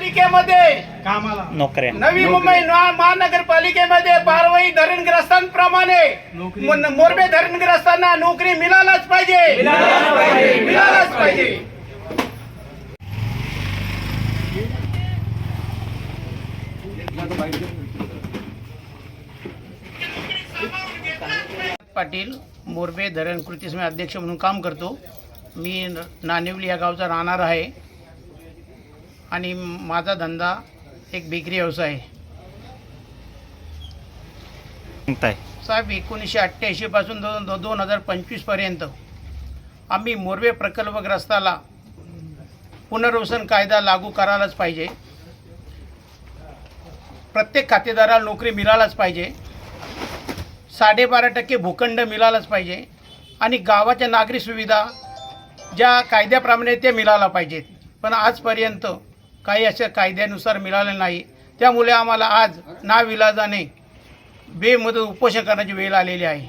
पालिकेमध्ये कामाला. नोकऱ्या. नवी मुंबई महानगरपालिकेमध्ये बारवाई धरणग्रस्तांप्रमाणे मोरबे धरणग्रस्तांना नोकरी मिळालाच पाहिजे. मिळालाच पाहिजे. पाटील मोरबे धरण कृती समिती अध्यक्ष म्हणून काम करतो. मी नानिवली या गावचा राहणार आहे. आणि माझा धंदा एक बेकरी व्यवसाय आहे. सांगताय. साहेब एकोणीसशे अठ्ठ्याऐंशीपासून दोन दो दोन हजार पंचवीसपर्यंत आम्ही मोरबे प्रकल्पग्रस्ताला पुनर्वसन कायदा लागू करायलाच पाहिजे. प्रत्येक खातेदाराला नोकरी मिळालाच पाहिजे. साडेबारा टक्के भूखंड मिळालाच पाहिजे. आणि गावाच्या नागरी सुविधा ज्या कायद्याप्रमाणे ते मिळायला पाहिजेत. पण आजपर्यंत काही अशा कायद्यानुसार मिळाले नाही. त्यामुळे आम्हाला आज नाविलाजाने बेमुदत उपोषण करण्याची वेळ आलेली आहे.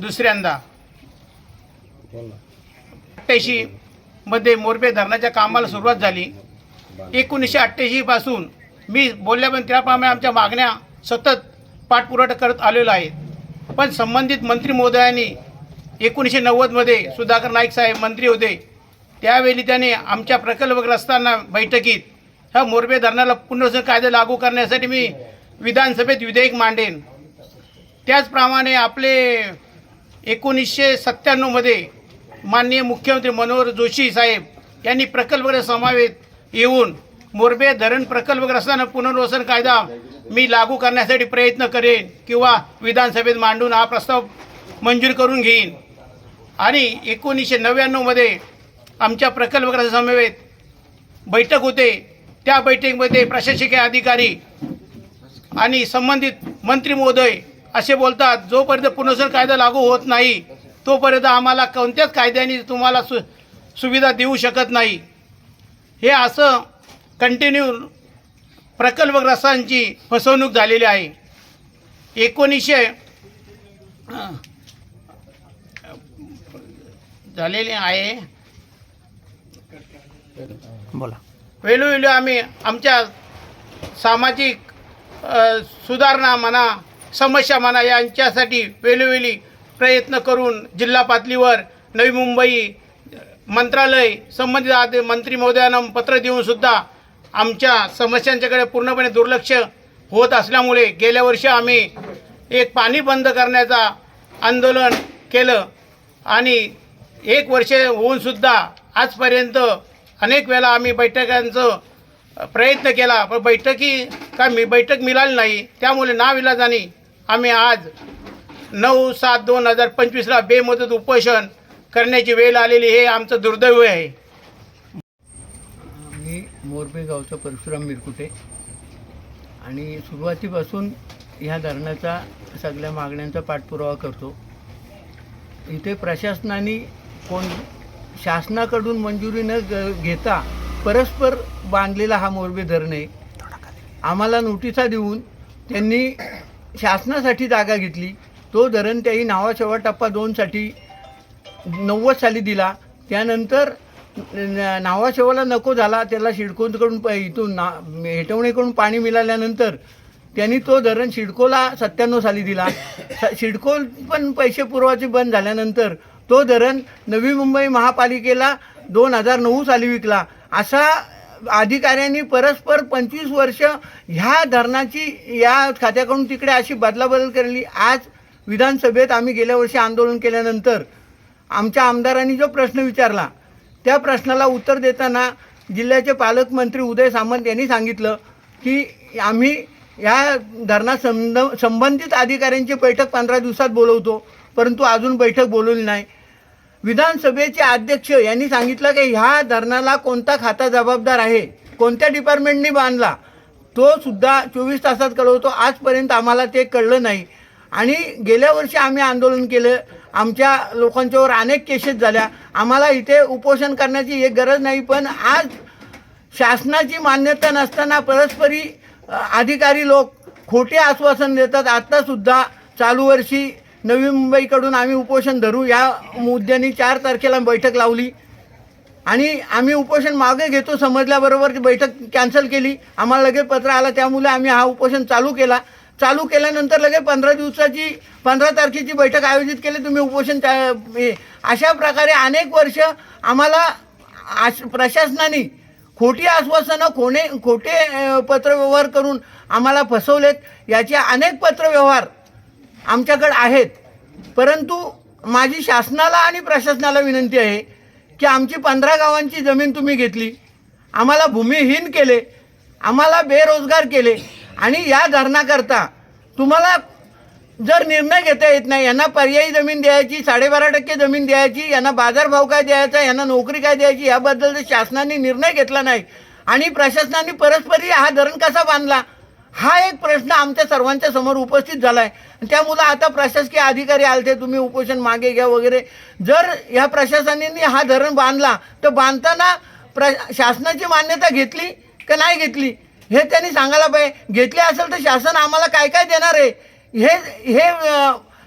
दुसऱ्यांदा. अठ्ठ्याऐंशी मध्ये मोरबे धरणाच्या कामाला सुरुवात झाली. एकोणीसशे अठ्ठ्याऐंशी पासून मी बोलल्यापर्यंत त्याप्रमाणे आमच्या मागण्या सतत पाठपुरावा करत आलेलो आहे. पण संबंधित मंत्री महोदयांनी एकोणीसशे नव्वदमध्ये सुधाकर नाईक साहेब मंत्री होते. त्यावेळी त्याने आमच्या प्रकल्पग्रस्तांना बैठकीत ह्या मोरबे धरणाला पुनर्वसन कायदा लागू करण्यासाठी मी विधानसभेत विधेयक मांडेन. त्याचप्रमाणे आपले एकोणीसशे सत्त्याण्णवमध्ये माननीय मुख्यमंत्री मनोहर जोशी साहेब यांनी प्रकल्पग्रस्त समावेत येऊन मोरबे धरण प्रकल्पग्रस्तांना पुनर्वसन कायदा मी लागू करण्यासाठी प्रयत्न करेन किंवा विधानसभेत मांडून हा प्रस्ताव मंजूर करून घेईन. आणि एकोणीसशे नव्याण्णवमध्ये आमच्या प्रकल्पग्रस्त समवेत बैठक होते. त्या बैठकीमध्ये प्रशासकीय अधिकारी आणि संबंधित मंत्री महोदय असे बोलतात जोपर्यंत पुनर्सन कायदा लागू होत नाही तोपर्यंत आम्हाला कोणत्याच कायद्याने तुम्हाला सु सुविधा देऊ शकत नाही. हे असं कंटिन्यू प्रकल्पग्रस्तांची फसवणूक झालेली आहे. एकोणीसशे झालेली आहे. बोला. वेळोवेळी आम्ही आमच्या सामाजिक सुधारणा म्हणा समस्या म्हणा यांच्यासाठी वेळोवेळी प्रयत्न करून जिल्हा पातळीवर नवी मुंबई मंत्रालय संबंधित मंत्री महोदयांना पत्र देऊनसुद्धा आमच्या समस्यांच्याकडे पूर्णपणे दुर्लक्ष होत असल्यामुळे गेल्या वर्षी आम्ही एक पाणी बंद करण्याचा आंदोलन केलं आणि एक वर्ष होऊनसुद्धा आजपर्यंत अनेक वेळा आम्ही बैठकांचं प्रयत्न केला पण बैठकी का मी बैठक मिळाली नाही. त्यामुळे नाविलाजाने आम्ही आज नऊ सात दोन हजार पंचवीसला बेमुदत उपोषण करण्याची वेळ आलेली हे आमचं दुर्दैव आहे. मी मोरबे गावचा परशुराम मिरकुटे. आणि सुरुवातीपासून ह्या धरणाचा सगळ्या मागण्यांचा पाठपुरावा करतो. इथे प्रशासनाने कोण शासनाकडून मंजुरी न ग- घेता परस्पर बांधलेला हा मोरबे धरण आहे. आम्हाला नोटिसा देऊन त्यांनी शासनासाठी जागा घेतली. तो धरण त्याही नावाशेवा टप्पा दोनसाठी नव्वद साली दिला. त्यानंतर नावाशेवाला नको झाला. त्याला शिडकोंकडून प इथून ना हेटवणीकडून पाणी मिळाल्यानंतर त्यांनी तो धरण शिडकोला सत्त्याण्णव साली दिला. स- शिडको पण पैसे पुरवायचे बंद झाल्यानंतर तो धरण नवी मुंबई महापालिकेला दोन हजार नऊ साली विकला. असा अधिकाऱ्यांनी परस्पर पंचवीस वर्ष ह्या धरणाची या खात्याकडून तिकडे अशी बदलाबदल केली आज विधानसभेत आम्ही गेल्या वर्षी आंदोलन केल्यानंतर आमच्या आमदारांनी जो प्रश्न विचारला त्या प्रश्नाला उत्तर देताना जिल्ह्याचे पालकमंत्री उदय सामंत यांनी सांगितलं की आम्ही या धरणा संबंधित अधिकाऱ्यांची बैठक पंधरा दिवसात बोलवतो परंतु अजून बैठक बोलवली नाही. विधानसभेचे अध्यक्ष यांनी सांगितलं की ह्या धरणाला कोणता खाता जबाबदार आहे? कोणत्या डिपार्टमेंटनी बांधला? तो सुद्धा चोवीस तासात कळवतो. आजपर्यंत आम्हाला ते कळलं नाही. आणि गेल्या वर्षी आम्ही आंदोलन केलं. आमच्या लोकांच्यावर अनेक केसेस झाल्या. आम्हाला इथे उपोषण करण्याची एक गरज नाही पण आज शासनाची मान्यता नसताना परस्परी अधिकारी लोक खोटे आश्वासन देतात. आत्तासुद्धा चालू वर्षी नवी मुंबईकडून आम्ही उपोषण धरू. या मुद्द्यांनी चार तारखेला बैठक लावली. आणि आम्ही उपोषण मागे घेतो समजल्याबरोबर ती बैठक कॅन्सल केली. आम्हाला लगेच पत्र आलं त्यामुळे आम्ही हा उपोषण चालू केला. चालू केल्यानंतर लगेच पंधरा दिवसाची पंधरा तारखेची बैठक आयोजित केली. तुम्ही उपोषण त्या- अशा प्रकारे अनेक वर्ष आम्हाला आश प्रशासनाने खोटी आश्वासनं खोने खोटे पत्रव्यवहार करून आम्हाला फसवलेत. याचे अनेक पत्रव्यवहार आमच्याकडे आहेत. परंतु माझी शासनाला आणि प्रशासनाला विनंती आहे की आमची पंधरा गावांची जमीन तुम्ही घेतली. आम्हाला भूमिहीन केले. आम्हाला बेरोजगार केले. आणि या धरणाकरता तुम्हाला जर निर्णय घेता येत नाही यांना पर्यायी जमीन द्यायची साडेबारा टक्के जमीन द्यायची यांना बाजारभाव काय द्यायचा यांना नोकरी काय द्यायची याबद्दल जर शासनाने निर्णय घेतला नाही आणि प्रशासनाने परस्परी हा धरण कसा बांधला हा एक प्रश्न आमच्या सर्वांच्या समोर उपस्थित झाला आहे त्यामुळं आता प्रशासकीय अधिकारी आलते तुम्ही उपोषण मागे घ्या वगैरे. जर ह्या प्रशासनाने हा धरण बांधला तर बांधताना प्र शासनाची मान्यता घेतली का नाही घेतली? हे त्यांनी सांगायला पाहिजे. घेतली असेल तर शासन आम्हाला काय काय देणार आहे? हे हे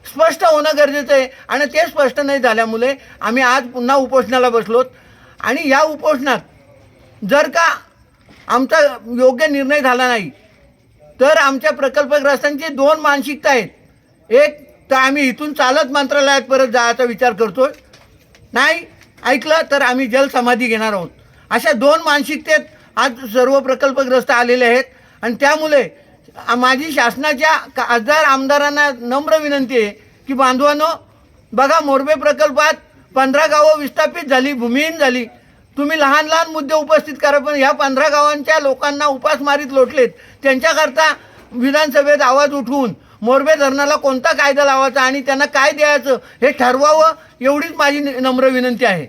स्पष्ट होणं गरजेचं आहे. आणि ते स्पष्ट नाही झाल्यामुळे आम्ही आज पुन्हा उपोषणाला बसलोत. आणि या उपोषणात जर का आमचा योग्य निर्णय झाला नाही तर आमच्या प्रकल्पग्रस्तांची दोन मानसिकता आहेत. एक तर आम्ही इथून चालत मंत्रालयात परत जायचा विचार करतो नाही ऐकलं तर आम्ही जलसमाधी घेणार आहोत. अशा दोन मानसिकतेत आज सर्व प्रकल्पग्रस्त आलेले आहेत. आणि त्यामुळे माझी शासनाच्या खासदार आमदारांना नम्र विनंती आहे की बांधवानो बघा मोरबे प्रकल्पात पंधरा गावं विस्थापित झाली भूमिहीन झाली. तुम्ही लहान लहान मुद्दे उपस्थित करा पण ह्या पंधरा गावांच्या लोकांना उपासमारीत लोटलेत. त्यांच्याकरता विधानसभेत आवाज उठवून मोरबे धरणाला कोणता कायदा लावायचा आणि त्यांना काय द्यायचं हे ठरवावं एवढीच माझी नम्र विनंती आहे.